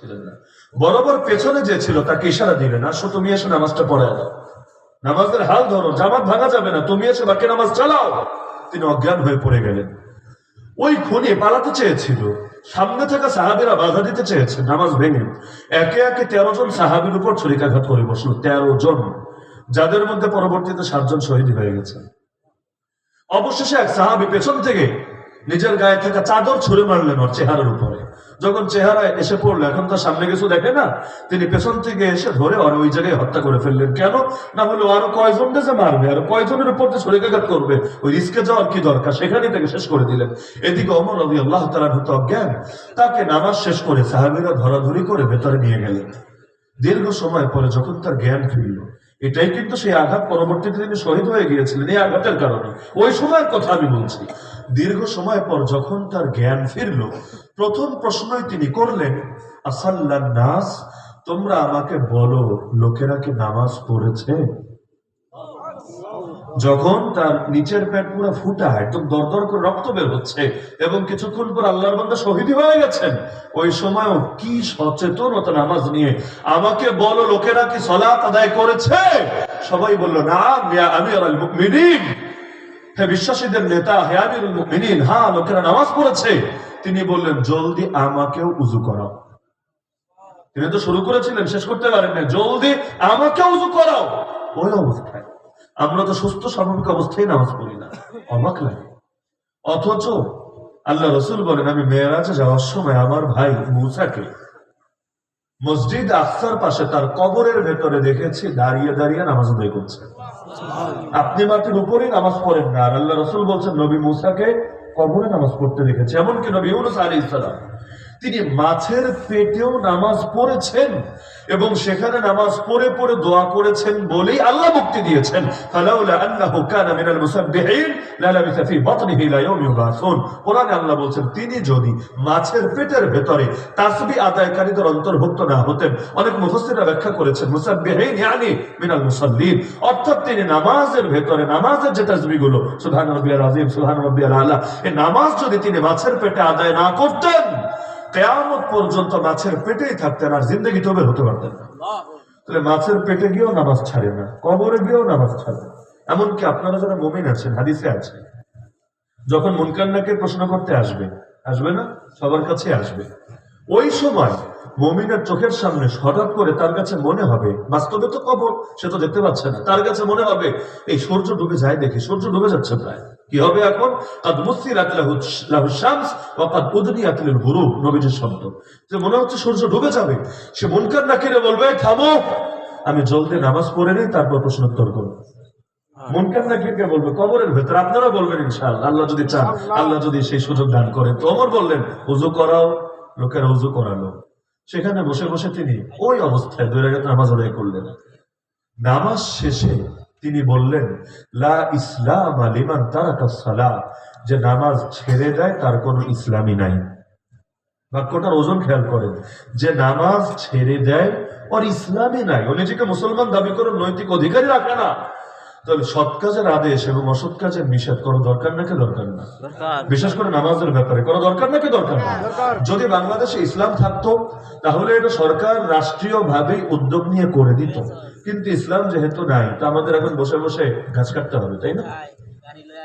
ছিলেন না। বরাবর পেছনে যে ছিল, তাকে ইশারা দিলেন আসো তুমি এসে, নামাজটা পড়ে দাও নামাজের হাল ধরো, জামাত ভাঙা যাবে না, তুমি এসে বাকি নামাজ চালাও। তিনি অজ্ঞান হয়ে পড়ে গেলেন। ওই খুনি পালাতে চেয়েছিল, সামনে থাকা সাহাবিরা বাধা দিতে চেয়েছে, নামাজ ভেঙে। একে একে তেরো জন সাহাবির উপর ছুরিকাঘাত করে বসল, তেরো জন, যাদের মধ্যে পরবর্তীতে সাতজন শহীদ হয়ে গেছে অবশেষে এক সাহাবি পেছন থেকে নিজের গায়ে থাকা চাদর ছুঁড়ে মারলেন ওর চেহারার উপরে। যখন চেহারায় এসে পড়ল, এখন তো সামনে কিছু দেখে না? তিনি পেছন থেকে এসে ধরে আর ওই জায়গায় হত্যা করে ফেললেন। কেন? না হলে আরও কয়জন যে মারবে? আর কয়জনের উপর যে ছড়িকাঘাত করবে? ওই রিস্কে যাওয়ার কি দরকার? সেখানেই তাকে শেষ করে দিলেন। এদিকে অমর রবি আল্লাহ তালার হতো অজ্ঞান। তাকে নামাজ শেষ করে সাহাবিরা ধরাধরি করে ভেতরে নিয়ে গেলেন। দীর্ঘ সময় পরে যখন তার জ্ঞান ফিরল, এটাই কিন্তু সেই আঘাত পরবর্তীতে তিনি শহীদ হয়ে গিয়েছিলেন, এই আঘাতের কারণে। ওই সময়ের কথা আমি বলছি। দীর্ঘ সময় পর যখন তার জ্ঞান ফিরল, প্রথম প্রশ্নই তিনি করলেন আসাল্লা নাস, তোমরা আমাকে বলো, লোকেরা কি নামাজ পড়েছে? যখন তার নিচের পেট পুরো ফুটা একদম দরদর করে রক্ত বের হচ্ছে এবং কিছুক্ষণ পর আল্লাহর বান্দা শহীদ হয়ে গেছেন, ওই সময়ও কি সচেতনতা নামাজ নিয়ে, আমাকে বলো, লোকেরা কি সলাত আদায় করেছে? সবাই বলল, না, আমি আর মুমিনিন। হে বিশ্বাসীদের নেতা, হে আমিরুল মুমিনিন হ্যাঁ লোকেরা নামাজ পড়েছে। তিনি বললেন, জলদি আমাকেও উজু করাও তিনি তো শুরু করেছিলেন, শেষ করতে পারেন না জলদি আমাকে উজু করাও ওই অবস্থায়। আমরা তো সুস্থ, স্বাভাবিক অবস্থায় নামাজ পড়ি না। অবাক লাগে। অথচ আল্লাহ রসুল বলেন, আমি মেয়েরাজে যাওয়ার সময় আমার ভাই মুসাকে মসজিদ আকসার পাশে তার কবরের ভেতরে দেখেছি, দাঁড়িয়ে দাঁড়িয়ে নামাজ আদায় করছে। আপনি মাটির উপরে নামাজ পড়েন না। আর আল্লাহ রসুল বলছেন, নবী মুসাকে কবরে নামাজ পড়তে দেখেছে। এমনকি নবী ইউনুস আলী ইসলাম তিনি মাছের পেটেও নামাজ পড়েছেন এবং সেখানে নামাজ পড়ে পড়ে দোয়া করেছেন বলেই আল্লাহ মুক্তি দিয়েছেন। আল্লাহ বলছেন, তিনি যদি মাছের পেটের ভেতরে তাসবিহ আদায়কারীদের অন্তর্ভুক্ত না হতেন, অনেক মুফাসসিররা ব্যাখ্যা করেছেন, মুসাব্বিহিন মিনাল মুসাল্লিন, অর্থাৎ তিনি নামাজের ভেতরে, নামাজের যে তাসবিহগুলো সুবহান রাব্বিয়াল আযীম সুবহান রাব্বিয়াল আলা, এই নামাজ যদি তিনি মাছের পেটে আদায় না করতেন কেয়ামত পর্যন্ত মাছের পেটেই থাকতেন আর জিন্দগি তো বের হতে পারতেন না। তাহলে মাছের পেটে গিয়েও নামাজ ছাড়ে না, কবরে গিয়েও নামাজ ছাড়ে এমনকি আপনারা যারা মমিন আছেন, হাদিসে আছে, যখন মুনকান্নাকে প্রশ্ন করতে আসবে আসবে না? সবার কাছে আসবে। ওই সময় মমিনের চোখের সামনে হঠাৎ করে তার কাছে মনে হবে, বাস্তবে তো কবর, সে তো দেখতে পাচ্ছে না। তার কাছে মনে হবে, এই সূর্য ডুবে যায় দেখি, সূর্য ডুবে যাচ্ছে প্রায়। কি হবে এখন? নবীজির শব্দ। যে মনে হচ্ছে সূর্য ডুবে যাবে সে মুনকার নাকিরে বলবে থামো আমি জলদি নামাজ পড়ে নিই তারপর প্রশ্ন উত্তর করব মুনকার নাকিরকে বলবে কবরের ভেতর আপনারা বলবেন ইনশাআল্লাহ আল্লাহ যদি চান আল্লাহ। যদি সেই সুযোগ দান করেন তো অমর বললেন উজু করাও লোকেরা উজু করালো। সেখানে বসে বসে তিনি ওই অবস্থায় দুই নামাজ আদায় করলেন। নামাজ শেষে তিনি বললেন, লা ইসলাম আলিমান তারাকা সালা যে নামাজ ছেড়ে দেয়, তার কোনো ইসলামই নাই। বাক্যটার ওজন খেয়াল করেন। যে নামাজ ছেড়ে দেয়, ওর ইসলামই নাই। ও নিজেকে মুসলমান দাবি করে নৈতিক অধিকারই রাখে না। তাহলে সৎ কাজের আদেশ এবং অসৎ কাজের নিষেধ করো দরকার নাকি দরকার না? বিশেষ করে নামাজের ব্যাপারে কোনো দরকার নাকি দরকার না? যদি বাংলাদেশে ইসলাম থাকতো তাহলে এটা সরকার রাষ্ট্রীয় ভাবে উদ্যোগ নিয়ে করে দিত। কিন্তু ইসলাম যেহেতু নাই তা আমাদের এখন বসে বসে গাছ কাটতে হবে তাই না?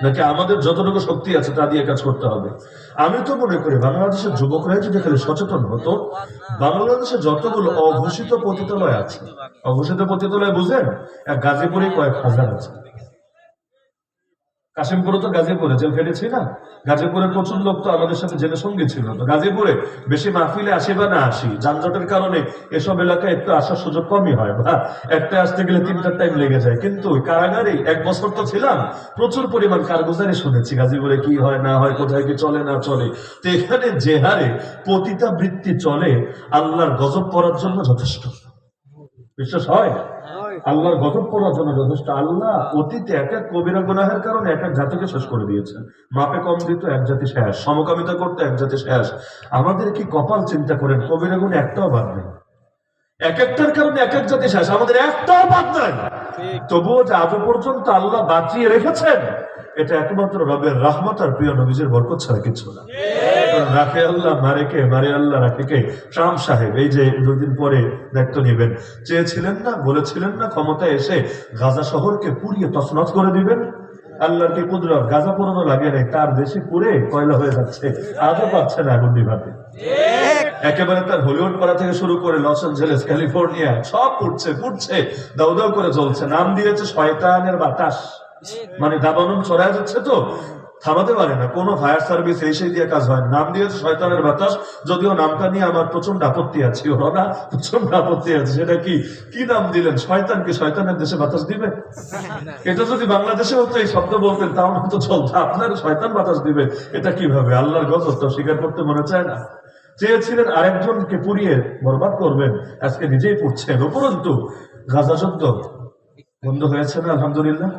নাকি আমাদের যতটুকু শক্তি আছে তা দিয়ে কাজ করতে হবে? আমি তো মনে করি বাংলাদেশের যুবকরা যদি খালি সচেতন হতো বাংলাদেশে যতগুলো অঘোষিত পতিতালয় আছে অঘোষিত পতিতালয় বুঝেন এক গাজীপুরে কয়েক হাজার আছে। কাশিমপুরে তো গাজীপুরে, জেল খেটেছি না? গাজীপুরের প্রচুর লোক তো আমাদের সাথে জেলে সঙ্গে ছিল। তো গাজীপুরে বেশি মাহফিলে আসি বা না আসি, যানজটের কারণে এসব এলাকায় একটু আসার সুযোগ কমই হয়। বা একটা আসতে গেলে তিনটার টাইম লেগে যায়। কিন্তু কারাগারে এক বছর তো ছিলাম, প্রচুর পরিমাণ কারগুজারি শুনেছি। গাজীপুরে কি হয়, না হয়, কোথায় কি চলে, না চলে। তো এখানে যে হারে পতিতা বৃত্তি চলে, আল্লাহর গজব পড়ার জন্য যথেষ্ট। বিশ্বাস হয়। আল্লাহর গজব পড়ার জন্য যথেষ্ট। আল্লাহ অতীতে এক এক কবিরা গুনাহের কারণে এক এক জাতিকে শেষ করে দিয়েছেন। মাপে কম দিত এক জাতি শেষ। সমকামিতা করতে এক জাতি শেষ। আমাদের কি কপাল চিন্তা করেন? কবিরা গুণ একটাও বাদ নেই। এক একটার কারণে এক এক জাতি শেষ। আমাদের একটাও বাদ নাই। তবুও যে আজও পর্যন্ত আল্লাহ বাঁচিয়ে রেখেছেন এটা একমাত্র রবের রহমত আর প্রিয় নবীজের বরকত ছাড়া কিছু না। আল্লাহ, মারে কে? মারে আল্লাহ সাহেব, এই যে দুই দিন পরে দায়িত্ব নেবেন। চেয়েছিলেন না, বলেছিলেন না, ক্ষমতায় এসে গাজা শহরকে পুড়িয়ে করে দিবেন? আল্লাহর কি কুদরত? গাজা লাগে নাই, তার দেশে পুড়ে কয়লা হয়ে যাচ্ছে, আজও পাচ্ছে না নিভাতে একেবারে তার হলিউড পাড়া থেকে শুরু করে লস অ্যাঞ্জেলেস, ক্যালিফোর্নিয়া, সব পুড়ছে পুড়ছে, দাউ করে জ্বলছে। নাম দিয়েছে শয়তানের বাতাস। মানে দাবানন চড়ায় যাচ্ছে তো? থামাতে পারে না। কোনো ফায়ার সার্ভিস এই সেই দিয়ে কাজ হয় নাম দিয়েছে শয়তানের বাতাস, যদিও নামটা নিয়ে আমার প্রচণ্ড আপত্তি আছে, ওরা না প্রচণ্ড আপত্তি আছে। সেটা কি? কি নাম দিলেন? শয়তান কি শয়তানের দেশে বাতাস দিবে? এটা যদি বাংলাদেশে হতো এই শব্দ বলতেন, তাও হয়তো চলতো। আপনার শয়তান বাতাস দিবে, এটা কীভাবে? আল্লাহর গজব তো স্বীকার করতে মনে চায় না। চেয়েছিলেন আরেকজনকে পুড়িয়ে বরবাদ করবেন, আজকে নিজেই পড়ছেন। উপরন্তু, গাজা যুদ্ধ বন্ধ হয়েছে না? আলহামদুলিল্লাহ।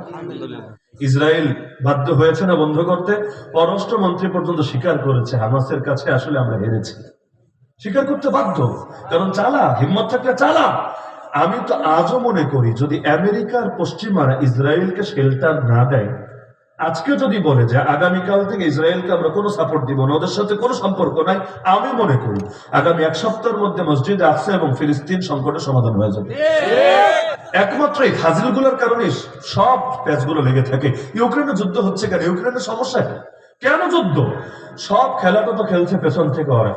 ইসরায়েল বাধ্য হয়েছে না বন্ধ করতে? পররাষ্ট্রমন্ত্রী পর্যন্ত স্বীকার করেছে, হামাসের কাছে আসলে আমরা হেরেছি। স্বীকার করতে বাধ্য, কারণ চালা হিম্মত থাকলে চালা আমি তো আজও মনে করি, যদি আমেরিকার পশ্চিমারা ইসরায়েলকে শেল্টার না দেয়, আজকে যদি বলে যে আগামীকাল থেকে ইসরায়েলকে আমরা কোনো সাপোর্ট দিব না, ওদের সাথে কোনো সম্পর্ক নাই, আমি মনে করি, আগামী এক সপ্তাহের মধ্যে মসজিদ আকসা এবং ফিলিস্তিন সংকটের সমাধান হয়ে যাবে। একমাত্র এই ফাজিলগুলোর কারণে সব প্যাচগুলো লেগে থাকে। ইউক্রেনে যুদ্ধ হচ্ছে কেন? ইউক্রেনের সমস্যা কেন যুদ্ধ? সব খেলাটা তো খেলছে পেছন থেকে ওরা।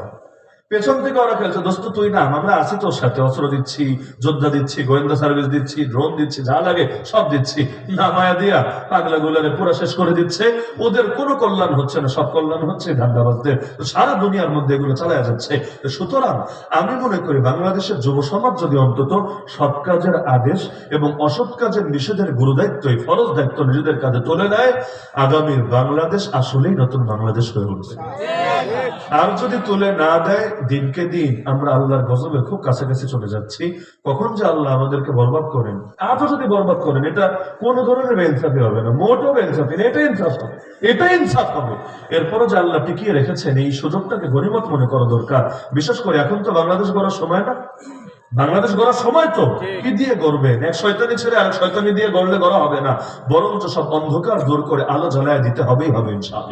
পেছন থেকে ওরা খেলছে দোস্ত তুই না আমরা আছি তোর সাথে অস্ত্র দিচ্ছি যোদ্ধা দিচ্ছি গোয়েন্দা সার্ভিস দিচ্ছি ড্রোন দিচ্ছি যা লাগে সব দিচ্ছি না মায়া দিয়া পাগলা গুলারে পুরো শেষ করে দিচ্ছে। ওদের কোনো কল্যাণ হচ্ছে না সব কল্যাণ হচ্ছে ধান্দাবাজদের। সারা দুনিয়ার মধ্যে এগুলো চালায় যাচ্ছে। সুতরাং আমি মনে করি বাংলাদেশের যুব সমাজ যদি অন্তত সৎ কাজের আদেশ এবং অসৎ কাজের নিষেধের গুরুদায়িত্ব এই ফরজ দায়িত্ব নিজেদের কাঁধে তুলে নেয় আগামীর বাংলাদেশ আসলেই নতুন বাংলাদেশ হয়ে উঠবে। আর যদি তুলে না দেয় দিনকে দিন আমরা আল্লাহর গজবে খুব কাছাকাছি চলে যাচ্ছি। কখন যে আল্লাহ আমাদেরকে বরবাদ করেন, আজও যদি বরবাদ করেন, এটা কোন ধরনের বেইনসাফি হবে না, মোটও বেইনসাফি না, এটা ইনসাফ হবে, এটা ইনসাফ হবে। এরপরও যে আল্লাহ টিকিয়ে রেখেছেন, এই সুযোগটাকে গরিমত মনে করা দরকার। বিশেষ করে এখন তো বাংলাদেশ গড়ার সময় না। বাংলাদেশ গড়ার সময় তো কি দিয়ে গড়বে? এক শয়তানি ছেড়ে আর শয়তানি দিয়ে গড়লে গড়া হবে না। বরঞ্চ সব অন্ধকার দূর করে আলো জ্বালায় দিতে হবেই হবে ইনশাআল্লাহ।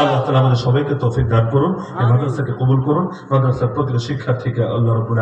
আল্লাহ তালা আমাদের সবাইকে তৌফিক দান করুন মাদ্রাসাকে কবুল করুন। মাদ্রাসার প্রতিটা শিক্ষার্থীকে আল্লাহ রবুল